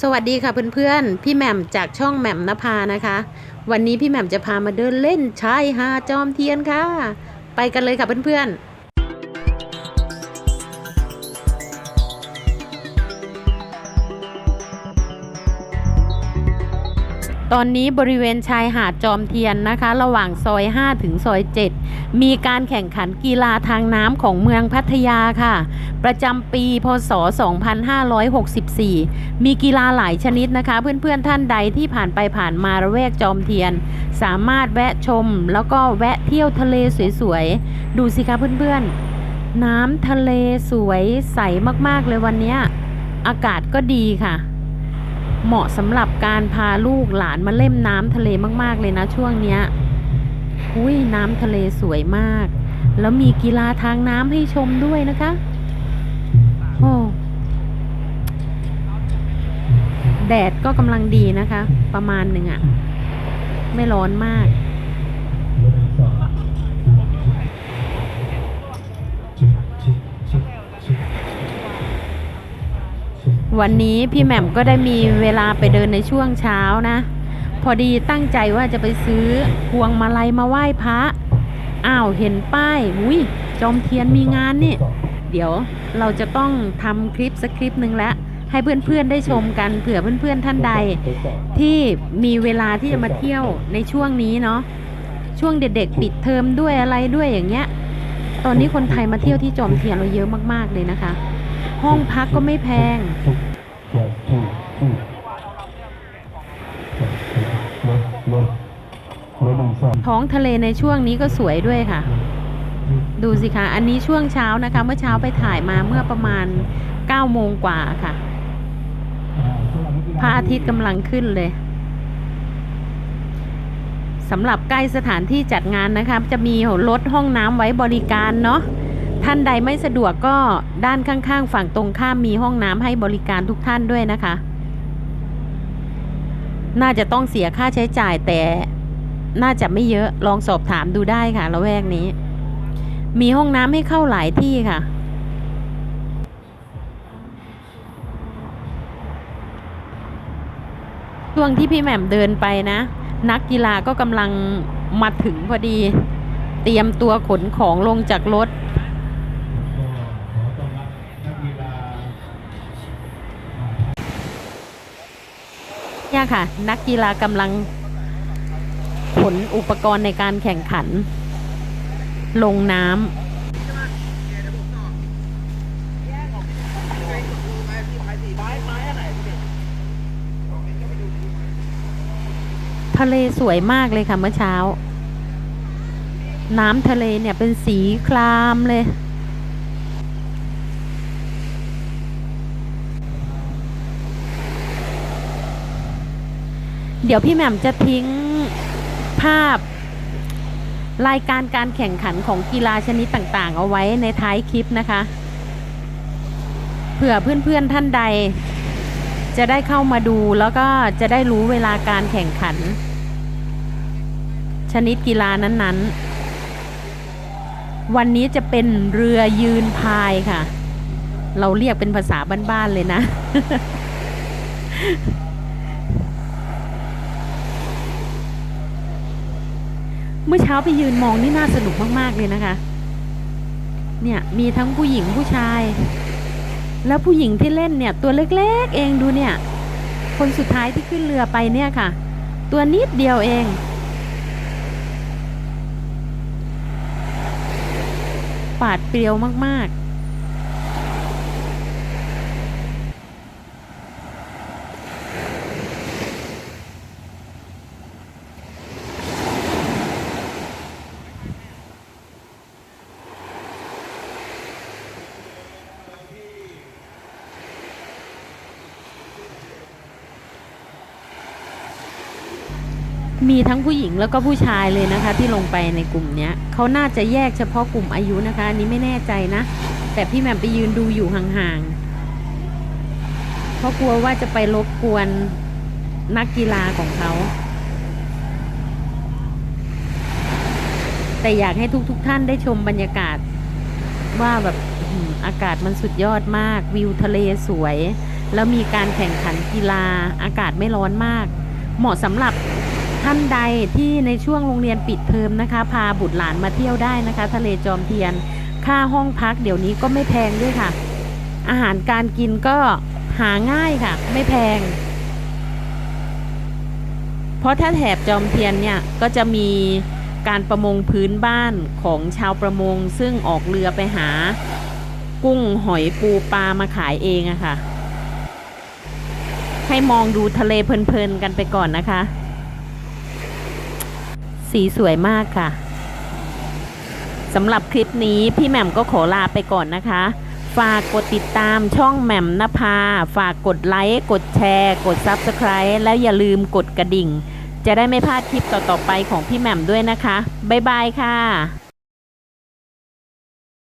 สวัสดีค่ะเพื่อนๆ พี่แหม่มจากช่องแหม่มนภานะคะ วันนี้พี่แหม่มจะพามาเดินเล่นชายหาดจอมเทียนค่ะ ไปกันเลยค่ะเพื่อนๆ ตอนนี้บริเวณชายหาดจอมเทียนนะคะ ระหว่างซอย 5 ถึงซอย 7 มีการแข่งขันกีฬาทางน้ำของเมืองพัทยาค่ะ ประจำปีพศ 2564 มีกีฬาหลายชนิดนะคะ เพื่อนๆท่านใดที่ผ่านไปผ่านมาระแวกจอมเทียน สามารถแวะชม แล้วก็แวะเที่ยวทะเลสวยๆ ดูสิคะเพื่อนๆ น้ำทะเลสวยใสมากๆเลยวันนี้ อากาศก็ดีค่ะ เหมาะสำหรับการพาลูกหลานมาเล่นน้ำทะเลมากๆเลยนะช่วงเนี้ยอุ้ยน้ำทะเลสวยมาก แล้วมีกีฬาทางน้ำให้ชมด้วยนะคะโอ้แดดก็กำลังดีนะคะ ประมาณหนึ่งอะไม่ร้อนมาก วันนี้พี่แหม่มก็ได้มีเวลาไปเดินในช่วงเช้านะ พอดีตั้งใจว่าจะไปซื้อพวงมาลัยมาไหว้พระอ้าวเห็นป้ายอุ้ยจอมเทียนมีงานนี่ เดี๋ยวเราจะต้องทำคลิปสักคลิปหนึ่งแล้วให้เพื่อนๆได้ชมกันเผื่อเพื่อนๆท่านใด ที่มีเวลาที่จะมาเที่ยวในช่วงนี้เนาะช่วงเด็กๆ ปิดเทอมด้วยอะไรด้วยอย่างเงี้ย ตอนนี้คนไทยมาเที่ยวที่จอมเทียนเราเยอะมากๆเลยนะคะ ห้องพักก็ไม่แพง ท้องทะเลในช่วงนี้ก็สวยด้วยค่ะ ดูสิคะ อันนี้ช่วงเช้านะคะ เมื่อเช้าไปถ่ายมาเมื่อประมาณ9โมงกว่าค่ะพระอาทิตย์กำลังขึ้นเลยสำหรับใกล้สถานที่จัดงานนะคะ จะมีรถห้องน้ำไว้บริการเนาะท่านใดไม่สะดวกก็ด้านข้างๆ ฝั่งตรงข้ามมีห้องน้ำให้บริการทุกท่านด้วยนะคะ น่าจะต้องเสียค่าใช้จ่ายแต่ น่าจะไม่เยอะลองสอบถามดูได้ค่ะละแวกนี้ มีห้องน้ำให้เข้าหลายที่ค่ะ ช่วงที่พี่แหม่มเดินไปนะ นักกีฬาก็กำลังมาถึงพอดี เตรียมตัวขนของลงจากรถเนี่ยค่ะ นักกีฬากำลัง ขนอุปกรณ์ในการแข่งขัน ลงน้ำทะเลสวยมากเลยค่ะเมื่อเช้า น้ำทะเลเนี่ยเป็นสีครามเลยเดี๋ยวพี่แหม่มจะทิ้ง ภาพ รายการการแข่งขันของกีฬาชนิดต่าง ๆ เอาไว้ในท้ายคลิปนะคะ เผื่อเพื่อนๆท่านใด จะได้เข้ามาดูแล้วก็จะได้รู้เวลาการแข่งขัน ชนิดกีฬานั้นๆ วันนี้จะเป็นเรือยืนพายค่ะ เราเรียกเป็นภาษาบ้านๆเลยนะ เมื่อเช้าไปยืนมองนี่น่าสนุกมากๆเลยนะคะ เนี่ยมีทั้งผู้หญิงผู้ชาย แล้วผู้หญิงที่เล่นเนี่ย ตัวเล็กๆเองดูเนี่ย คนสุดท้ายที่ขึ้นเรือไปเนี่ยค่ะ ตัวนิดเดียวเอง ปาดเปรียวมากๆ มีทั้งผู้หญิงแล้วก็ผู้ชายเลยนะคะ ที่ลงไปในกลุ่มเนี้ยเขาน่าจะแยกเฉพาะกลุ่มอายุนะคะ อันนี้ไม่แน่ใจนะ แต่พี่แหม่มไปยืนดูอยู่ห่างๆ เพราะกลัวว่าจะไปรบกวนนักกีฬาของเขา แต่อยากให้ทุกๆทท่านได้ชมบรรยากาศ ว่าแบบอื้อหืออากาศมันสุดยอดมาก วิวทะเลสวย แล้วมีการแข่งขันกีฬาอากาศไม่ร้อนมาก เหมาะสำหรับ ท่านใดที่ในช่วงโรงเรียนปิดเทอมนะคะ พาบุตรหลานมาเที่ยวได้นะคะ ทะเลจอมเทียน ค่าห้องพักเดี๋ยวนี้ก็ไม่แพงด้วยค่ะ อาหารการกินก็หาง่ายค่ะ ไม่แพง เพราะถ้าแถบจอมเทียนเนี่ยก็จะมีการประมงพื้นบ้านของชาวประมง ซึ่งออกเรือไปหา กุ้งหอยปูปลามาขายเองอะค่ะ ให้มองดูทะเลเพลินๆกันไปก่อนนะคะ สีสวยมากค่ะสำหรับคลิปนี้พี่แหม่มก็ขอลาไปก่อนนะคะ ฝากกดติดตามช่องแหม่มนภา ฝากกดไลค์ กดแชร์ กด Subscribe แล้วอย่าลืมกดกระดิ่ง จะได้ไม่พลาดคลิปต่อๆไปของพี่แหม่มด้วยนะคะ บ๊ายบายค่ะ